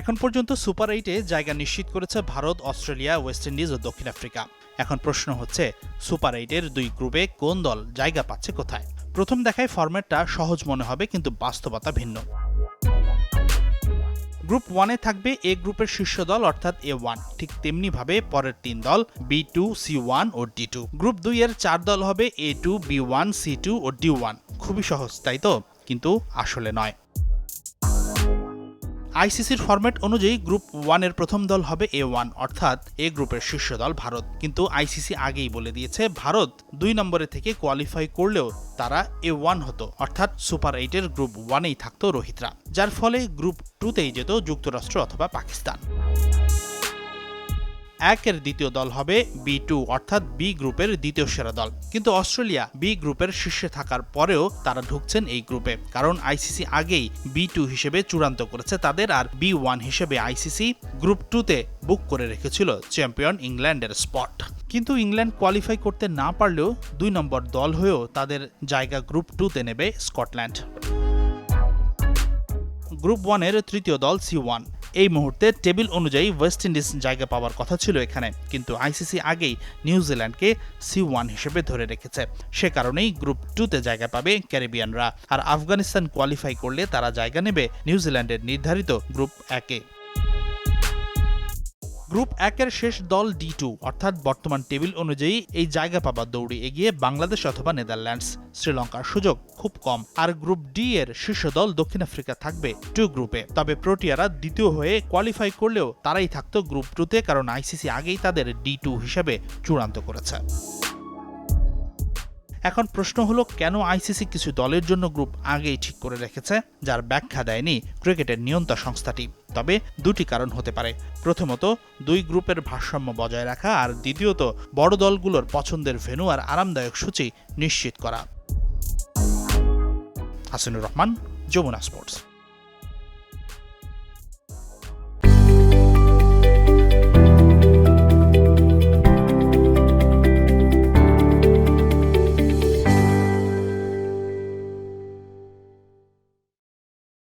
এখন পর্যন্ত সুপার এইটে জায়গা নিশ্চিত করেছে ভারত, অস্ট্রেলিয়া, ওয়েস্ট ইন্ডিজ ও দক্ষিণ আফ্রিকা। এখন প্রশ্ন হচ্ছে, সুপার এইটের দুই গ্রুপে কোন দল জায়গা পাচ্ছে কোথায়? প্রথম দেখায় ফরম্যাটটা সহজ মনে হবে, কিন্তু বাস্তবতা ভিন্ন। গ্রুপ ওয়ানে থাকবে এ গ্রুপের শীর্ষ দল, অর্থাৎ এ ওয়ান। ঠিক তেমনিভাবে পরের তিন দল, বি টু, সি ওয়ান ও ডি টু। গ্রুপ দুই এর চার দল হবে A two, B one, C two O D one. খুবই সহজ, তাই তো? কিন্তু আসলে নয়। আইসিসির ফরম্যাট অনুযায়ী গ্রুপ ওয়ানের প্রথম দল হবে এ ওয়ান অর্থাৎ এ গ্রুপের শীর্ষ দল ভারত। কিন্তু আইসিসি আগেই বলে দিয়েছে, ভারত দুই নম্বরে থেকে কোয়ালিফাই করলেও তারা এ ওয়ান হতো, অর্থাৎ সুপার এইটের গ্রুপ ওয়ানেই থাকতো রোহিতরা। যার ফলে গ্রুপ টুতেই যেত যুক্তরাষ্ট্র অথবা পাকিস্তান। একের দ্বিতীয় দল হবে বি টু, অর্থাৎ বি গ্রুপের দ্বিতীয় সেরা দল। কিন্তু অস্ট্রেলিয়া বি গ্রুপের শীর্ষে থাকার পরেও তারা ঢুকছেন এই গ্রুপে, কারণ আইসিসি আগেই বি টু হিসেবে চূড়ান্ত করেছে তাদের আর বি ওয়ান হিসেবে আইসিসি গ্রুপ টুতে বুক করে রেখেছিল চ্যাম্পিয়ন ইংল্যান্ডের স্পট। কিন্তু ইংল্যান্ড কোয়ালিফাই করতে না পারলেও দুই নম্বর দল হয়েও তাদের জায়গা গ্রুপ টুতে নেবে স্কটল্যান্ড। গ্রুপ ওয়ানের তৃতীয় দল সি ওয়ান। এই মুহূর্তে টেবিল অনুযায়ী ওয়েস্ট ইন্ডিজ জায়গা পাওয়ার কথা ছিল এখানে। কিন্তু আইসিসি আগেই নিউজিল্যান্ডকে সি ওয়ান হিসেবে ধরে রেখেছে। সে কারণেই গ্রুপ টুতে জায়গা পাবে ক্যারিবিয়ানরা। আর আফগানিস্তান কোয়ালিফাই করলে তারা জায়গা নেবে নিউজিল্যান্ডের নির্ধারিত গ্রুপ একে গ্রুপ একের শেষ দল ডি টু, অর্থাৎ বর্তমান টেবিল অনুযায়ী এই জায়গা পাবার দৌড়ে এগিয়ে বাংলাদেশ অথবা নেদারল্যান্ডস। শ্রীলঙ্কার সুযোগ খুব কম। আর গ্রুপ ডি এর শীর্ষ দল দক্ষিণ আফ্রিকা থাকবে টু গ্রুপে। তবে প্রোটিয়ারা দ্বিতীয় হয়ে কোয়ালিফাই করলেও তারাই থাকতো গ্রুপ টুতে, কারণ আইসিসি আগেই তাদের ডি টু হিসেবে চূড়ান্ত করেছে। এখন প্রশ্ন হলো, কেন আইসিসি কিছু দলের জন্য গ্রুপ আগেই ঠিক করে রেখেছে, যার ব্যাখ্যা দেয়নি ক্রিকেটের নিয়ন্ত্রণ সংস্থাটি? তবে দুটি কারণ হতে পারে। প্রথমত, দুই গ্রুপের ভারসাম্য বজায় রাখা আর দ্বিতীয়ত, বড় দলগুলোর পছন্দের ভেনু আর আরামদায়ক সূচি নিশ্চিত করা। হাসিনুর রহমান, যমুনা স্পোর্টস।